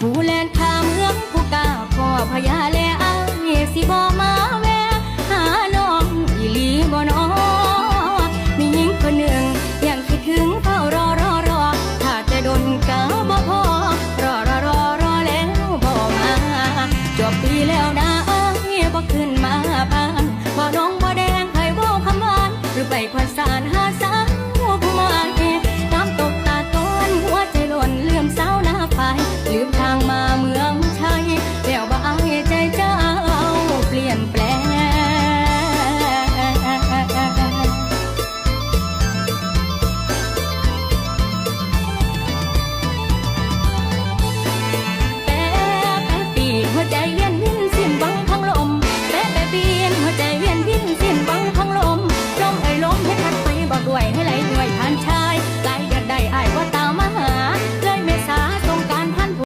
ผู้แลนข้ามเมืองผู้กล้าพ่อพญาและอายสิบอก วยผ่านทาง